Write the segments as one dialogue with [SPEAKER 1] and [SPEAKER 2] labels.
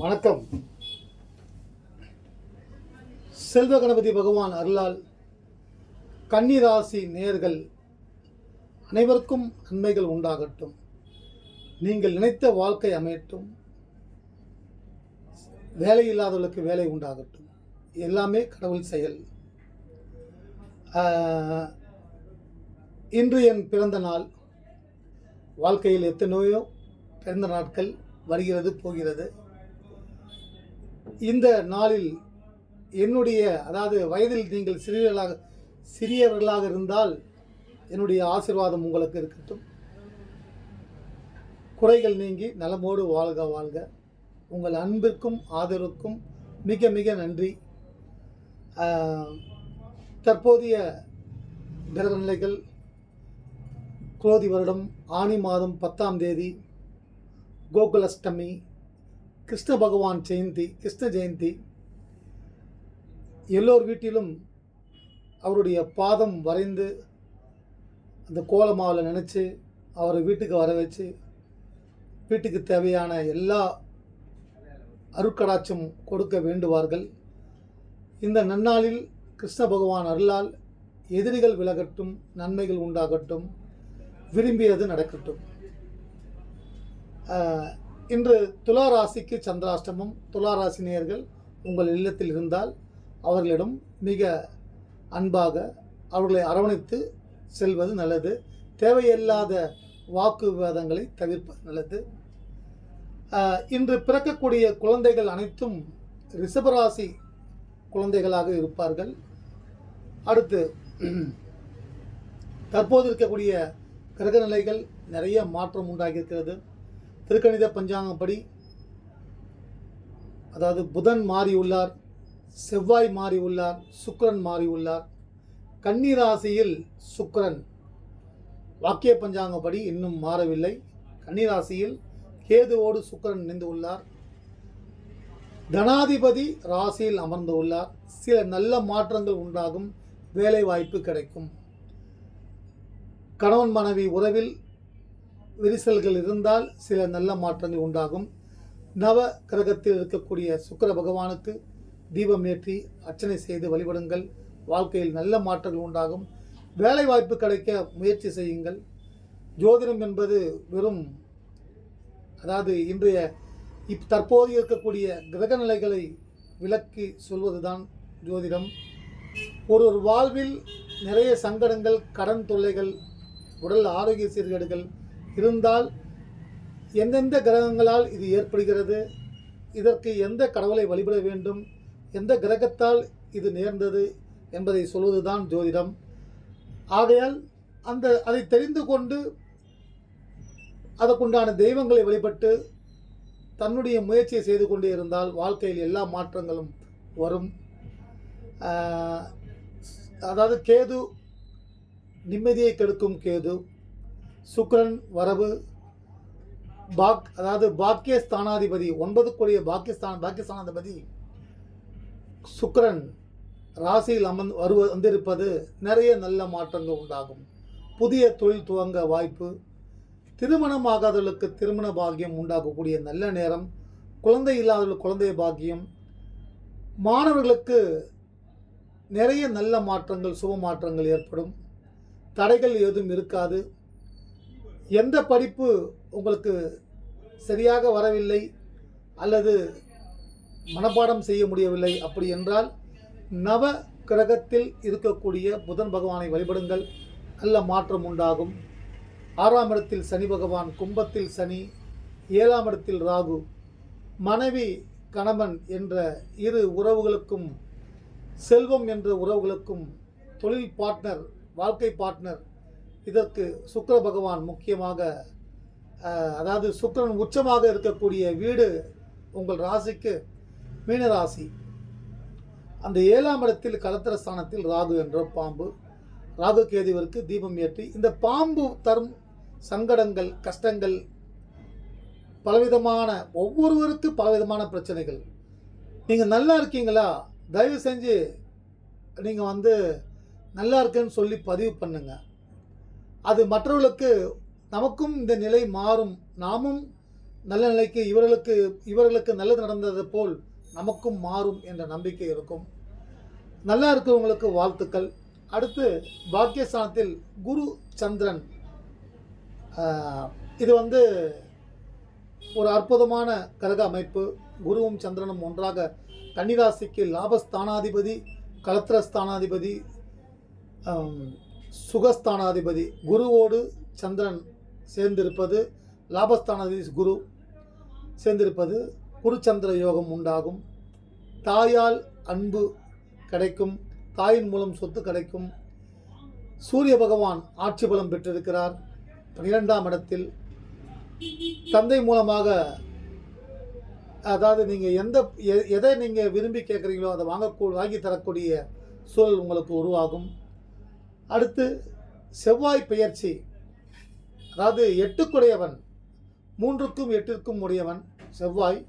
[SPEAKER 1] வணக்கம். செல்வ கணபதி பகவான் அருளால் கன்னிராசி நேர்கள் அனைவருக்கும் நன்மைகள் உண்டாகட்டும். நீங்கள் நினைத்த வாழ்க்கை அமையட்டும். வேலை இல்லாதவர்களுக்கு வேலை உண்டாகட்டும். எல்லாமே கடவுள் செயல். இன்று என் பிறந்த நாள். வாழ்க்கையில் எத்தனையோ பிறந்த நாட்கள் வருகிறது போகிறது. இந்த நாளில் என்னுடைய அதாவது வயதில் நீங்கள் சிறியவர்களாக சிறியவர்களாக இருந்தால் என்னுடைய ஆசீர்வாதம் உங்களுக்கு இருக்கட்டும். குறைகள் நீங்கி நலமோடு வாழ்க வாழ்க. உங்கள் அன்பிற்கும் ஆதரவுக்கும் மிக மிக நன்றி. தற்போதைய கிரகநிலைகள் குரோதி வருடம் ஆனி மாதம் பத்தாம் தேதி கோகுலஷ்டமி கிருஷ்ண பகவான் ஜெயந்தி கிருஷ்ண ஜெயந்தி. எல்லோர் வீட்டிலும் அவருடைய பாதம் வரைந்து அந்த கோலமாவில் நினச்சி அவரை வீட்டுக்கு வர வச்சு வீட்டுக்கு தேவையான எல்லா அருட்கடாட்சம் கொடுக்க வேண்டுவார்கள். இந்த நன்னாளில் கிருஷ்ண பகவான் அருளால் எதிரிகள் விலகட்டும் நன்மைகள் உண்டாகட்டும் விரும்பியது நடக்கட்டும். இன்று துலா ராசிக்கு சந்திராஷ்டமம். துலா ராசி நேயர்கள் உங்கள் இல்லத்தில் இருந்தால் அவர்களிடம் மிக அன்பாக அவர்களை அரவணைத்து செல்வது நல்லது. தேவையில்லாத வாக்கு விவாதங்களை தவிர்ப்பது நல்லது. இன்று பிறக்கக்கூடிய குழந்தைகள் அனைத்தும் ரிஷபராசி குழந்தைகளாக இருப்பார்கள். அடுத்து தற்போது இருக்கக்கூடிய கிரக நிலைகள் நிறைய மாற்றம் உண்டாகியிருக்கிறது. திருக்கணித பஞ்சாங்கப்படி அதாவது புதன் மாறி உள்ளார் செவ்வாய் மாறி உள்ளார் சுக்கிரன் மாறி உள்ளார். கன்னி ராசியில் சுக்கிரன். வாக்கிய பஞ்சாங்கப்படி இன்னும் மாறவில்லை. கன்னி ராசியில் கேதுவோடு சுக்கிரன் இணைந்து உள்ளார். தனாதிபதி ராசியில் அமர்ந்து உள்ளார். சில நல்ல மாற்றங்கள் உண்டாகும் வேலை வாய்ப்பு கிடைக்கும். கணவன் மனைவி உறவில் விரிசல்கள் இருந்தால் சில நல்ல மாற்றங்கள் உண்டாகும். நவ கிரகத்தில் இருக்கக்கூடிய சுக்கிர பகவானுக்கு தீபம் ஏற்றி அர்ச்சனை செய்து வழிபடுங்கள். வாழ்க்கையில் நல்ல மாற்றங்கள் உண்டாகும். வேலை வாய்ப்பு கிடைக்க முயற்சி செய்யுங்கள். ஜோதிடம் என்பது வெறும் அதாவது இன்றைய இப் தற்போது இருக்கக்கூடிய கிரக நிலைகளை விளக்கி சொல்வதுதான் ஜோதிடம். ஒரு ஒரு வாழ்வில் நிறைய சங்கடங்கள் கடன் தொல்லைகள் உடல் ஆரோக்கிய சீர்கேடுகள் இருந்தால் எந்தெந்த கிரகங்களால் இது ஏற்படுகிறது? இதற்கு எந்த கடவுளை வழிபட வேண்டும்? எந்த கிரகத்தால் இது நேர்ந்தது என்பதை சொல்வதுதான் ஜோதிடம். ஆகையால் அந்த அதை தெரிந்து கொண்டு அதற்குண்டான தெய்வங்களை வழிபட்டு தன்னுடைய முயற்சியை செய்து கொண்டே இருந்தால் வாழ்க்கையில் எல்லா மாற்றங்களும் வரும். அதாவது கேது நிம்மதியை கெடுக்கும் கேது. சுக்ரன் வரவு பாக் அதாவது பாக்கியஸ்தானாதிபதி ஒன்பதுக்குரிய பாக்கியஸ்தான் பாக்கியஸ்தானாதிபதி சுக்ரன் ராசியில் அமர்ந்து வருவ வந்திருப்பது நிறைய நல்ல மாற்றங்கள் உண்டாகும். புதிய தொழில் துவங்க வாய்ப்பு திருமணம் ஆகாதவர்களுக்கு திருமண பாக்கியம் உண்டாக்கக்கூடிய நல்ல நேரம் குழந்தை இல்லாதவர்கள் குழந்தை பாக்கியம் மாணவர்களுக்கு நிறைய நல்ல மாற்றங்கள் சுப மாற்றங்கள் ஏற்படும். தடைகள் ஏதும் இருக்காது. எந்த படிப்பு உங்களுக்கு சரியாக வரவில்லை அல்லது மனப்பாடம் செய்ய முடியவில்லை அப்படி என்றால் நவ கிரகத்தில் இருக்கக்கூடிய புதன் பகவானை வழிபடுங்கள். நல்ல மாற்றம் உண்டாகும். ஆறாம் இடத்தில் சனி பகவான் கும்பத்தில் சனி ஏழாம் இடத்தில் ராகு மனைவி கணவன் என்ற இரு உறவுகளுக்கும் செல்வம் என்ற உறவுகளுக்கும் தொழில் பார்ட்னர் வாழ்க்கை பார்ட்னர் இதற்கு சுக்கர பகவான் முக்கியமாக அதாவது சுக்கரன் உச்சமாக இருக்கக்கூடிய வீடு உங்கள் ராசிக்கு மீனராசி அந்த ஏழாம் இடத்தில் கலத்திர ஸ்தானத்தில் ராகு என்ற பாம்பு ராகு கேதுவிற்கு தீபம் ஏற்றி இந்த பாம்பு தரும் சங்கடங்கள் கஷ்டங்கள் பலவிதமான ஒவ்வொருவருக்கு பலவிதமான பிரச்சனைகள். நீங்கள் நல்லா இருக்கீங்களா? தயவு செஞ்சு நீங்கள் வந்து நல்லா இருக்கேன்னு சொல்லி பதிவு பண்ணுங்கள் அது மற்றவர்களுக்கு நமக்கும் இந்த நிலை மாறும். நாமும் நல்ல நிலைக்கு இவர்களுக்கு இவர்களுக்கு நல்லது நடந்தது போல் நமக்கும் மாறும் என்ற நம்பிக்கை இருக்கும். நல்லா இருக்கிறவங்களுக்கு வாழ்த்துக்கள். அடுத்து பாக்கியஸ்தானத்தில் குரு சந்திரன். இது வந்து ஒரு அற்புதமான கிரக அமைப்பு. குருவும் சந்திரனும் ஒன்றாக கன்னிராசிக்கு லாபஸ்தானாதிபதி கலத்திரஸ்தானாதிபதி ஸ்தானாதிபதி சுகஸ்தானாதிபதி குருவோடு சந்திரன் சேர்ந்திருப்பது லாபஸ்தானாதிபதி குரு சேர்ந்திருப்பது குருச்சந்திர யோகம் உண்டாகும். தாயால் அன்பு கிடைக்கும் தாயின் மூலம் சொத்து கிடைக்கும். சூரிய பகவான் ஆட்சி பலம் பெற்றிருக்கிறார். பன்னிரெண்டாம் இடத்தில் தந்தை மூலமாக அதாவது நீங்கள் எந்த எ- எதை நீங்கள் விரும்பி கேட்குறீங்களோ அதை வாங்கக்கூ வாங்கி தரக்கூடிய சூழல் உங்களுக்கு உருவாகும். அடுத்து செவ்வாய் பெயர்ச்சி. அதாவது எட்டுக்குடையவன் மூன்றுக்கும் எட்டிற்கும் உடையவன் செவ்வாய்.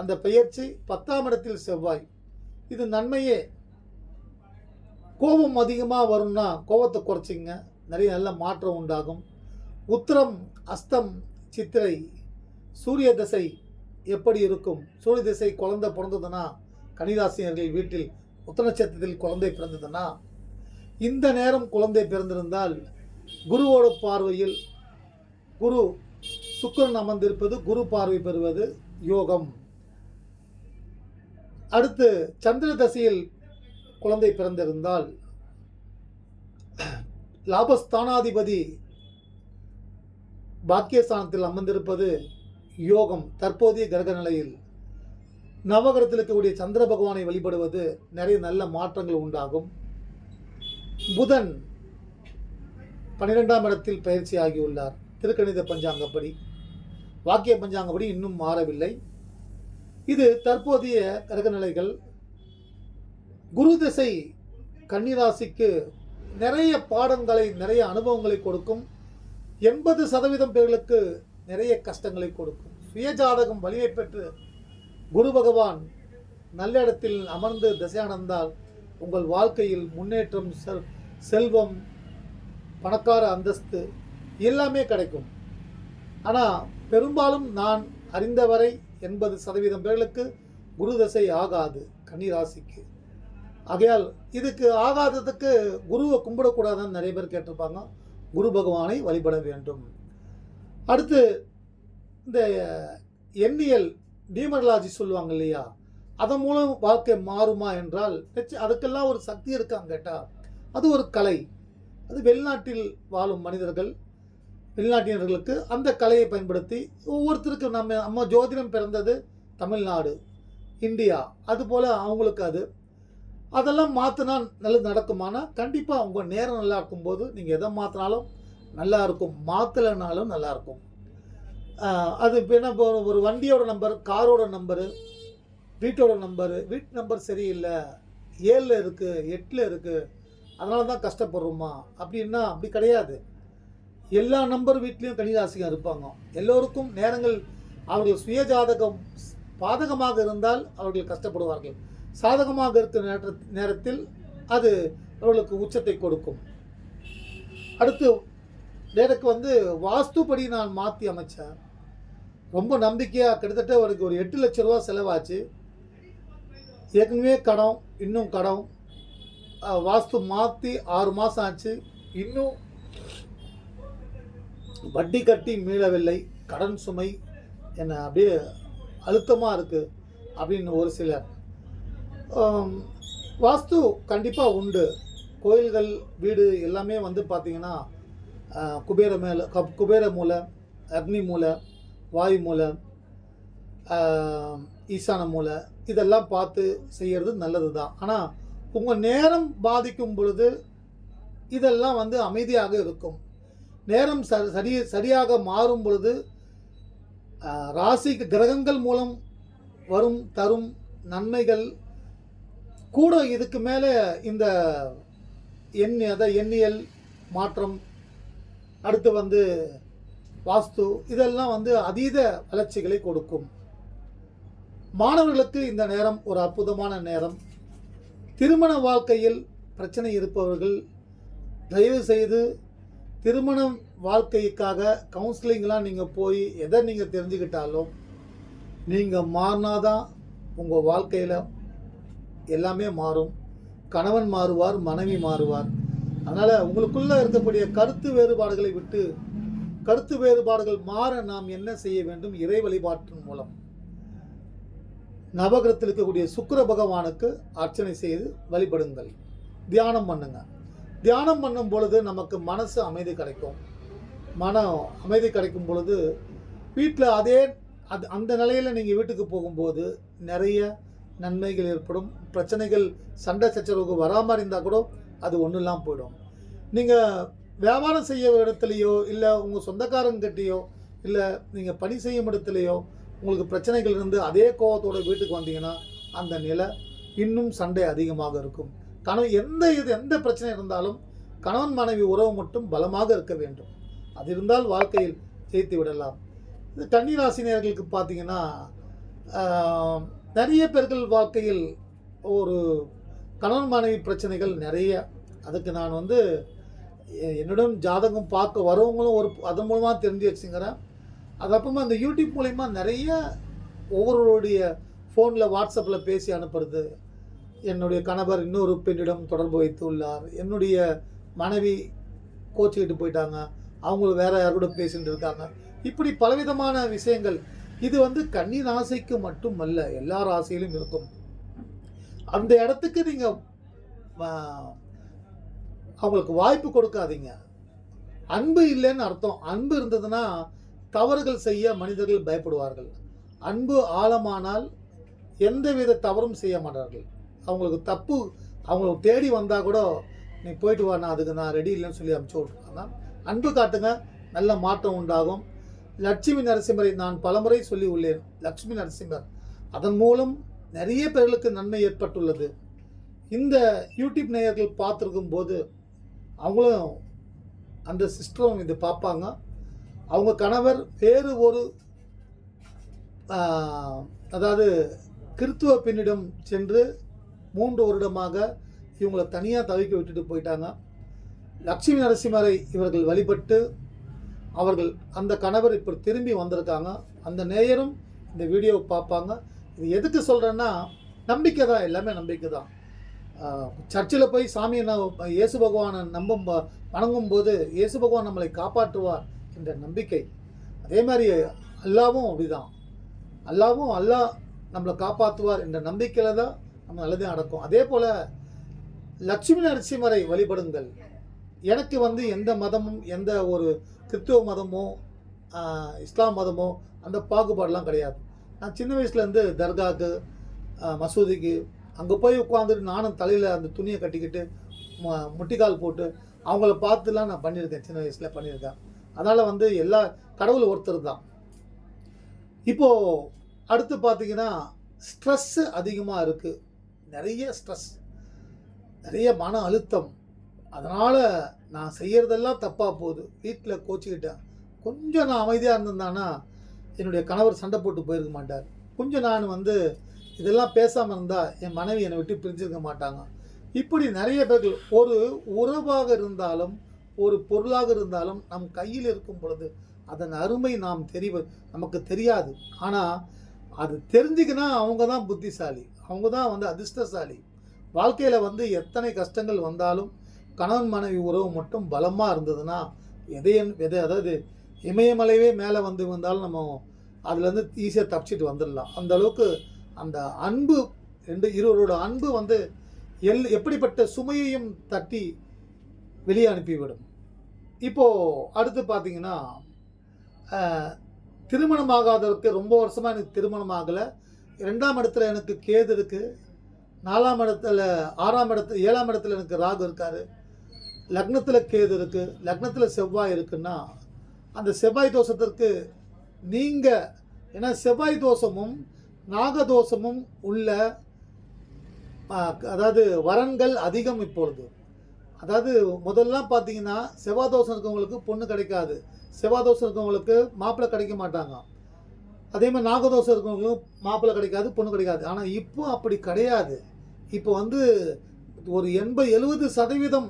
[SPEAKER 1] அந்த பெயர்ச்சி பத்தாம் இடத்தில் செவ்வாய். இது நன்மையே. கோபம் அதிகமாக வரும்னா கோபத்தை குறைச்சிங்க நிறைய நல்ல மாற்றம் உண்டாகும். உத்திரம் அஸ்தம் சித்திரை சூரிய திசை எப்படி இருக்கும்? சூரிய திசை குழந்தை பிறந்ததுன்னா கனிராசினியர்கள் வீட்டில் உத்தர நட்சத்திரத்தில் குழந்தை பிறந்ததுன்னா இந்த நேரம் குழந்தை பிறந்திருந்தால் குருவோட பார்வையில் குரு சுக்கிரன் அமர்ந்திருப்பது குரு பார்வை பெறுவது யோகம். அடுத்து சந்திர தசையில் குழந்தை பிறந்திருந்தால் லாபஸ்தானாதிபதி பாக்கியஸ்தானத்தில் அமர்ந்திருப்பது யோகம். தற்போதைய கிரக நிலையில் நவகரத்தில் இருக்கக்கூடிய சந்திர பகவானை வழிபடுவது நிறைய நல்ல மாற்றங்கள் உண்டாகும். புதன் பன்னிரெண்டாம் இடத்தில் பயிற்சி ஆகியுள்ளார் திருக்கணித பஞ்சாங்கப்படி. வாக்கிய பஞ்சாங்கப்படி இன்னும் மாறவில்லை. இது தற்போதைய கிரகநிலைகள். குரு திசை கன்னிராசிக்கு நிறைய பாடங்களை நிறைய அனுபவங்களை கொடுக்கும். எண்பது சதவீதம் பேர்களுக்கு நிறைய கஷ்டங்களை கொடுக்கும். சுயஜாதகம் வலிமை பெற்று குரு பகவான் நல்ல இடத்தில் அமர்ந்து திசையானந்தால் உங்கள் வாழ்க்கையில் முன்னேற்றம் செல் செல்வம் பணக்கார அந்தஸ்து எல்லாமே கிடைக்கும். ஆனால் பெரும்பாலும் நான் அறிந்தவரை எண்பது சதவீதம் பேர்களுக்கு குரு தசை ஆகாது கன்னிராசிக்கு ஆகையால் இதுக்கு ஆகாததுக்கு குருவை கும்பிடக்கூடாதுன்னு நிறைய பேர் கேட்டிருப்பாங்க. குரு பகவானை வழிபட வேண்டும். அடுத்து இந்த எண்ணியல் டீமரலாஜி சொல்லுவாங்க இல்லையா? அதன் மூலம் வாழ்க்கை மாறுமா என்றால் அதுக்கெல்லாம் ஒரு சக்தி இருக்காங்க கேட்டால் அது ஒரு கலை. அது வெளிநாட்டில் வாழும் மனிதர்கள் வெளிநாட்டினர்களுக்கு அந்த கலையை பயன்படுத்தி ஒவ்வொருத்தருக்கும் நம்ம நம்ம ஜோதிடம் பிறந்தது தமிழ்நாடு இந்தியா அதுபோல் அவங்களுக்கு அது. அதெல்லாம் மாற்றினா நல்லது நடக்குமானா கண்டிப்பாக அவங்க நேரம் நல்லா இருக்கும்போது நீங்கள் எதை மாற்றினாலும் நல்லா இருக்கும் மாற்றலைனாலும் நல்லாயிருக்கும் அது இப்போ என்ன ஒரு வண்டியோட நம்பர் காரோட நம்பரு வீட்டோட நம்பரு வீட்டு நம்பர் சரியில்லை ஏழில் இருக்குது எட்டில் இருக்குது அதனால தான் கஷ்டப்படுறோமா? அப்படின்னா அப்படி கிடையாது. எல்லா நம்பர் வீட்லேயும் கன்னிராசிங்க இருப்பாங்க. எல்லோருக்கும் நேரங்கள் அவர்கள் சுயஜாதகம் பாதகமாக இருந்தால் அவர்கள் கஷ்டப்படுவார்கள். சாதகமாக இருக்கிற நேர நேரத்தில் அது அவர்களுக்கு உச்சத்தை கொடுக்கும். அடுத்து எனக்கு வந்து வாஸ்துப்படி நான் மாற்றி அமைச்சேன். ரொம்ப நம்பிக்கையாக கிட்டத்தட்ட அவருக்கு ஒரு எட்டு லட்ச ரூபா செலவாச்சு. ஏற்கனவே கடன் இன்னும் கடன். வாஸ்து மாற்றி ஆறு மாதம் ஆச்சு. இன்னும் வட்டி கட்டி மீளவில்லை. கடன் சுமை என்ன அப்படியே அழுத்தமாக இருக்குது அப்படின்னு ஒரு சிலர் வாஸ்து கண்டிப்பாக உண்டு. கோயில்கள் வீடு எல்லாமே வந்து பார்த்திங்கன்னா குபேர மேலே கப் குபேர மூலை அக்னி மூலை வாயு மூலை ஈசான மூலை இதெல்லாம் பார்த்து செய்கிறது நல்லது தான் ஆனால் உங்கள் நேரம் பாதிக்கும் பொழுது இதெல்லாம் வந்து அமைதியாக இருக்கும். நேரம் ச- சரி சரியாக மாறும் பொழுது ராசிக்கு கிரகங்கள் மூலம் வரும் தரும் நன்மைகள் கூட இதுக்கு மேலே இந்த எண்ணி அதை எண்ணியல் மாற்றம் அடுத்து வந்து வாஸ்து இதெல்லாம் வந்து அதீத வளர்ச்சிகளை கொடுக்கும். மாணவர்களுக்கு இந்த நேரம் ஒரு அற்புதமான நேரம். திருமண வாழ்க்கையில் பிரச்சனை இருப்பவர்கள் தயவு செய்து திருமணம் வாழ்க்கைக்காக கவுன்சிலிங்லாம் நீங்கள் போய் எதை நீங்கள் தெரிஞ்சுக்கிட்டாலும் நீங்கள் மாறினாதான் உங்கள் வாழ்க்கையில் எல்லாமே மாறும். கணவன் மாறுவார் மனைவி மாறுவார். அதனால் உங்களுக்குள்ளே இருக்கக்கூடிய கருத்து வேறுபாடுகளை விட்டு கருத்து வேறுபாடுகள் மாற நாம் என்ன செய்ய வேண்டும் இறை வழிபாட்டின் மூலம். நவகிரகத்தில் இருக்கக்கூடிய சுக்கிர பகவானுக்கு அர்ச்சனை செய்து வழிபடுங்கள். தியானம் பண்ணுங்க. தியானம் பண்ணும் பொழுது நமக்கு மனசு அமைதி கிடைக்கும். மனம் அமைதி கிடைக்கும் பொழுது வீட்டில் அதே அது அந்த நிலையில் நீங்கள் வீட்டுக்கு போகும்போது நிறைய நன்மைகள் ஏற்படும். பிரச்சனைகள் சண்டை சச்சரவுக்கு வராமல் இருந்தால் கூட அது ஒன்றும் இல்லாமல் போயிடும். நீங்கள் வியாபாரம் செய்ய இடத்துலையோ இல்லை உங்கள் சொந்தக்காரங்கிட்டேயோ இல்லை நீங்கள் பணி செய்யும் இடத்துலையோ உங்களுக்கு பிரச்சனைகள் இருந்து அதே கோவத்தோட வீட்டுக்கு வந்தீங்கன்னா அந்த நிலை இன்னும் சண்டை அதிகமாக இருக்கும். கணவன் எந்த இது எந்த பிரச்சனை இருந்தாலும் கணவன் மனைவி உறவு மட்டும் பலமாக இருக்க வேண்டும். அது இருந்தால் வாழ்க்கையில் ஜெயித்து விடலாம். இது கன்னிராசினியர்களுக்கு பார்த்தீங்கன்னா நிறைய பேர்கள் வாழ்க்கையில் ஒரு கணவன் மனைவி பிரச்சனைகள் நிறைய. அதுக்கு நான் வந்து எ- ஜாதகம் பார்க்க வரவங்களும் ஒரு அதன் மூலமாக தெரிஞ்சு வச்சுங்கிறேன் அது அந்த யூடியூப் மூலிமா நிறைய ஒவ்வொருவருடைய ஃபோனில் வாட்ஸ்அப்பில் பேசி அனுப்புறது. என்னுடைய கணவர் இன்னொரு பெண்ணிடம் தொடர்பு வைத்து உள்ளார். என்னுடைய மனைவி கோச்சிக்கிட்டு போயிட்டாங்க. அவங்களும் வேற யார் கூட பேசிட்டு இருக்காங்க. இப்படி பலவிதமான விஷயங்கள். இது வந்து கன்னி ராசிக்கு மட்டுமல்ல எல்லா ராசியிலும் இருக்கும். அந்த இடத்துக்கு நீங்கள் அவங்களுக்கு வாய்ப்பு கொடுக்காதீங்க. அன்பு இல்லைன்னு அர்த்தம். அன்பு இருந்ததுன்னா தவறுகள் செய்ய மனிதர்கள் பயப்படுவார்கள். அன்பு ஆழமானால் எந்தவித தவறும் செய்ய மாட்டார்கள். அவங்களுக்கு தப்பு அவங்களுக்கு தேடி வந்தால் கூட நீ போயிட்டு வா நான் அதுக்கு நான் ரெடி இல்லைன்னு சொல்லி அனுப்பிச்சு விட்ருக்காங்க அன்பு காட்டுங்க நல்ல மாற்றம் உண்டாகும். லட்சுமி நரசிம்மரை நான் பலமுறை சொல்லி உள்ளேன். லட்சுமி நரசிம்மர் அதன் மூலம் நிறைய பேர்களுக்கு நன்மை ஏற்பட்டுள்ளது. இந்த யூடியூப் நேயர்கள் பார்த்துருக்கும் போது அவங்களும் அந்த சிஸ்டரும் இது பார்ப்பாங்க. அவங்க கணவர் வேறு ஒரு அதாவது கிறித்துவ பெண்ணிடம் சென்று மூன்று வருடமாக இவங்களை தனியாக தவிக்க விட்டுட்டு போயிட்டாங்க. லட்சுமி நரசிம்மரை இவர்கள் வழிபட்டு அவர்கள் அந்த கணவர் இப்போ திரும்பி வந்திருக்காங்க. அந்த நேயரும் இந்த வீடியோவை பார்ப்பாங்க. இது எதுக்கு சொல்கிறேன்னா நம்பிக்கை தான் எல்லாமே நம்பிக்கை தான் சர்ச்சில் போய் சாமியை நான் இயேசு பகவானை நம்பும் வணங்கும் போது இயேசு பகவான் நம்மளை காப்பாற்றுவார். என்ற நம்பிக்கை. அதே மாதிரி அல்லாவும் அப்படிதான். அல்லாவும் அல்லாஹ் நம்மளை காப்பாற்றுவார் என்ற நம்பிக்கையில் தான் நம்ம நல்லது நடக்கும். அதே போல் லட்சுமி நரசிம்மரை வழிபடுங்கள். எனக்கு வந்து எந்த மதமும் எந்த ஒரு கிறித்துவ மதமோ இஸ்லாம் மதமோ அந்த பாகுபாடெலாம் கிடையாது. நான் சின்ன வயசுலேருந்து தர்காவுக்கு மசூதிக்கு அங்கே போய் உட்காந்துட்டு நானும் தலையில் அந்த துணியை கட்டிக்கிட்டு மு- முட்டிக்கால் போட்டு அவங்கள பார்த்துலாம் நான் பண்ணியிருக்கேன். சின்ன வயசில் பண்ணியிருக்கேன். அதனால் வந்து எல்லா கடவுள் ஒருத்தர் தான். இப்போது அடுத்து பார்த்தீங்கன்னா ஸ்ட்ரெஸ்ஸு அதிகமாக இருக்குது நிறைய ஸ்ட்ரெஸ் நிறைய மன அழுத்தம். அதனால் நான் செய்கிறதெல்லாம் தப்பாக போகுது. வீட்டில் கோச்சிக்கிட்டேன். கொஞ்சம் நான் அமைதியாக இருந்திருந்தானா என்னுடைய கணவர் சண்டை போட்டு போயிருக்க மாட்டார். கொஞ்சம் நான் வந்து இதெல்லாம் பேசாமல் இருந்தால் என் மனைவி என்னை விட்டு பிரிஞ்சிருக்க மாட்டாங்க. இப்படி நிறைய பேர்கள் ஒரு உறவாக இருந்தாலும் ஒரு பொருளாக இருந்தாலும் நம் கையில் இருக்கும் பொழுது அதன் அருமை நாம் தெரிவ நமக்கு தெரியாது. ஆனால் அது தெரிஞ்சுக்கினா அவங்க தான் புத்திசாலி அவங்க தான் வந்து அதிர்ஷ்டசாலி. வாழ்க்கையில் வந்து எத்தனை கஷ்டங்கள் வந்தாலும் கணவன் மனைவி உறவு மட்டும் பலமாக இருந்ததுன்னா எதையும் எதை அதாவது இமயமலைவே மேலே வந்து வந்தாலும் நம்ம அதுலேருந்து ஈஸியாக தப்பிச்சிட்டு வந்துடலாம். அந்த அளவுக்கு அந்த அன்பு ரெண்டு இருவரோட அன்பு வந்து எல் எப்படிப்பட்ட சுமையையும் தட்டி வெளியே அனுப்பிவிடும். இப்போது அடுத்து பார்த்தீங்கன்னா திருமணம் திருமணமாகாதவருக்கு ரொம்ப வருஷமாக எனக்கு திருமணம் ஆகலை ரெண்டாம் இடத்துல எனக்கு கேது இருக்குது நாலாம் இடத்துல ஆறாம் இடத்துல ஏழாம் இடத்துல எனக்கு ராகு இருக்காரு. லக்னத்தில் கேது இருக்குது லக்னத்தில் செவ்வாய் இருக்குன்னா அந்த செவ்வாய் தோஷத்திற்கு நீங்கள் ஏன்னா செவ்வாய் தோஷமும் நாகதோஷமும் உள்ள அதாவது வரன்கள் அதிகம் இப்பொழுது. அதாவது முதல்லாம் பார்த்தீங்கன்னா செவ்வாய் தோஷம் இருக்கவங்களுக்கு பொண்ணு கிடைக்காது. செவ்வாய் தோஷம் இருக்கவங்களுக்கு மாப்பிள்ளை கிடைக்க மாட்டாங்க. அதே மாதிரி நாகதோஷம் இருக்கவங்களும் மாப்பிள்ளை கிடைக்காது பொண்ணு கிடைக்காது. ஆனால் இப்போ அப்படி கிடையாது. இப்போ வந்து ஒரு எண்பது எழுபது சதவீதம்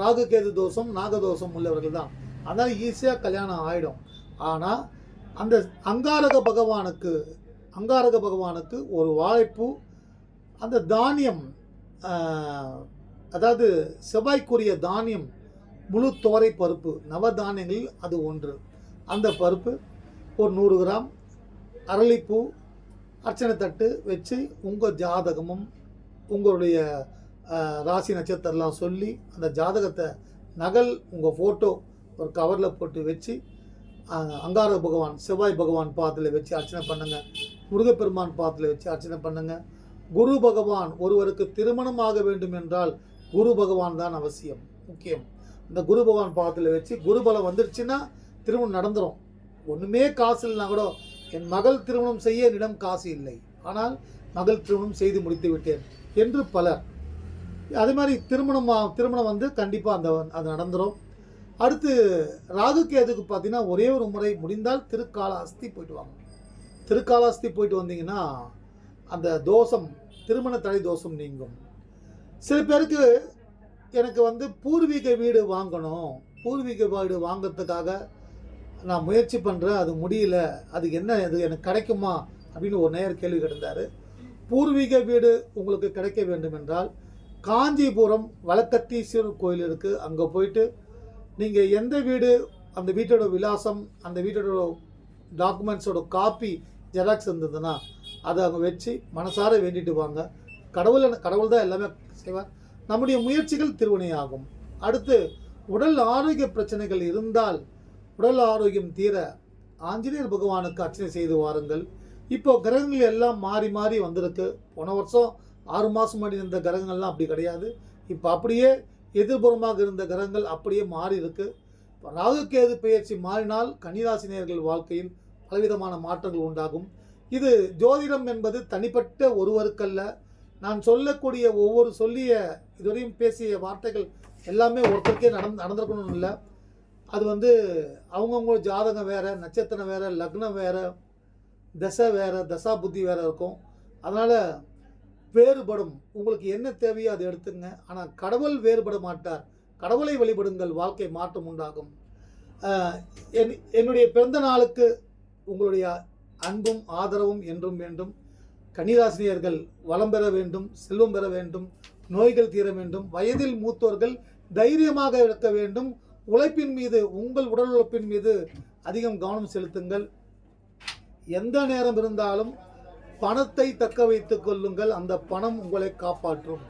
[SPEAKER 1] ராகு கேது தோஷம் நாகதோஷம் உள்ளவர்கள் தான். அதனால் ஈஸியாக கல்யாணம் ஆகிடும் ஆனால் அந்த அங்காரக பகவானுக்கு அங்காரக பகவானுக்கு ஒரு வாழைப்பூ அந்த தானியம் அதாவது செவ்வாய்க்குரிய தானியம் முழு துவரை பருப்பு நவதானியங்களில் அது ஒன்று. அந்த பருப்பு ஒரு நூறு கிராம் அரளிப்பூ அர்ச்சனை தட்டு வச்சு உங்கள் ஜாதகமும் உங்களுடைய ராசி நட்சத்திரம்லாம் சொல்லி அந்த ஜாதகத்தை நகல் உங்கள் ஃபோட்டோ ஒரு கவரில் போட்டு வச்சு அங்கார பகவான் செவ்வாய் பகவான் பாதத்தில் வச்சு அர்ச்சனை பண்ணுங்கள் முருகப்பெருமான் பாதத்தில் வச்சு அர்ச்சனை பண்ணுங்கள் குரு பகவான் ஒருவருக்கு திருமணம் ஆக வேண்டும் என்றால் குரு பகவான் தான் அவசியம் முக்கியம். இந்த குரு பகவான் பாதத்தில் வச்சு குரு பலம் வந்துருச்சுன்னா திருமணம் நடந்துடும் ஒன்றுமே காசு இல்லைனா கூட என் மகள் திருமணம் செய்ய என்னிடம் காசு இல்லை. ஆனால் மகள் திருமணம் செய்து முடித்து விட்டேன் என்று பலர். அதே மாதிரி திருமணம் திருமணம் வந்து கண்டிப்பாக அந்த அது நடந்துடும் அடுத்து ராகு கேதுக்கு பார்த்தீங்கன்னா ஒரே ஒரு முறை முடிந்தால் திருக்காலாஸ்தி போயிட்டு வாங்க. திருக்காலாஸ்தி போயிட்டு வந்தீங்கன்னா அந்த தோஷம் திருமண தடை தோஷம் நீங்கும். சில பேருக்கு எனக்கு வந்து பூர்வீக வீடு வாங்கணும். பூர்வீக வீடு வாங்குறதுக்காக நான் முயற்சி பண்ணுறேன் அது முடியல. அது என்ன? அது எனக்கு கிடைக்குமா? அப்படின்னு ஒரு நேர் கேள்வி கிடந்தார் பூர்வீக வீடு உங்களுக்கு கிடைக்க வேண்டும் என்றால் காஞ்சிபுரம் வழக்கத்தீஸ்வரர் கோயில் இருக்குது அங்கே போயிட்டு நீங்கள் எந்த வீடு அந்த வீட்டோட விலாசம் அந்த வீட்டோட டாக்குமெண்ட்ஸோட காப்பி ஜெராக்ஸ் இருந்ததுன்னா அதை அங்கே வச்சு மனசார வேண்டிட்டு வாங்க. கடவுள் கடவுள் தான் எல்லாமே செய்வார் நம்முடைய முயற்சிகள் திருவினையாகும் அடுத்து உடல் ஆரோக்கிய பிரச்சனைகள் இருந்தால் உடல் ஆரோக்கியம் தீர ஆஞ்சநேயர் பகவானுக்கு அர்ச்சனை செய்து வாருங்கள். இப்போ கிரகங்கள் எல்லாம் மாறி மாறி வந்திருக்கு. போன வருஷம் ஆறு மாதம் முன்னாடி இருந்த கிரகங்கள்லாம் அப்படி கிடையாது. இப்போ அப்படியே எதிர்புறமாக இருந்த கிரகங்கள் அப்படியே மாறி இருக்கு. ராகு கேது பெயர்ச்சி மாறினால் கன்னிராசினியர்கள் வாழ்க்கையில் பலவிதமான மாற்றங்கள் உண்டாகும். இது ஜோதிடம் என்பது தனிப்பட்ட ஒருவருக்கல்ல. நான் சொல்லக்கூடிய ஒவ்வொரு சொல்லிய இதுவரையும் பேசிய வார்த்தைகள் எல்லாமே ஒருத்தருக்கே நடந்து நடந்திருக்கணும்னு இல்லை. அது வந்து அவங்கவுங்க ஜாதகம் வேறு நட்சத்திரம் வேறு லக்னம் வேற தசை வேறு தசா புத்தி வேறு இருக்கும். அதனால் வேறுபடும். உங்களுக்கு என்ன தேவையோ அதை எடுத்துங்க ஆனால் கடவுள் வேறுபட மாட்டார். கடவுளை வழிபடுங்கள். வாழ்க்கை மாற்றம் உண்டாகும். என் என்னுடைய பிறந்த நாளுக்கு உங்களுடைய அன்பும் ஆதரவும் என்றும் வேண்டும். கன்னிராசினியர்கள் வளம் பெற வேண்டும் செல்வம் பெற வேண்டும் நோய்கள் தீர வேண்டும் வயதில் மூத்தோர்கள் தைரியமாக இருக்க வேண்டும் உழைப்பின் மீது உங்கள் உடல் உழைப்பின் மீது அதிகம் கவனம் செலுத்துங்கள். எந்த நேரம் இருந்தாலும் பணத்தை தக்க வைத்துக் கொள்ளுங்கள். அந்த பணம் உங்களை காப்பாற்றும்.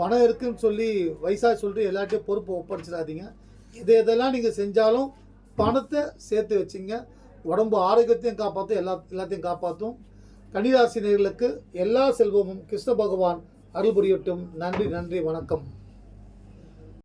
[SPEAKER 1] பணம் இருக்குன்னு சொல்லி வயசாக சொல்லிட்டு எல்லாத்தையும் பொறுப்பு ஒப்படைச்சிடாதீங்க. இது எதெல்லாம் நீங்கள் செஞ்சாலும் பணத்தை சேர்த்து வச்சிங்க. உடம்பு ஆரோக்கியத்தையும் காப்பாற்றும் எல்லா எல்லாத்தையும் காப்பாற்றும் கன்னிராசினியர்களுக்கு எல்லா செல்வமும் கிருஷ்ண பகவான் அருள் புரியட்டும். நன்றி நன்றி வணக்கம்.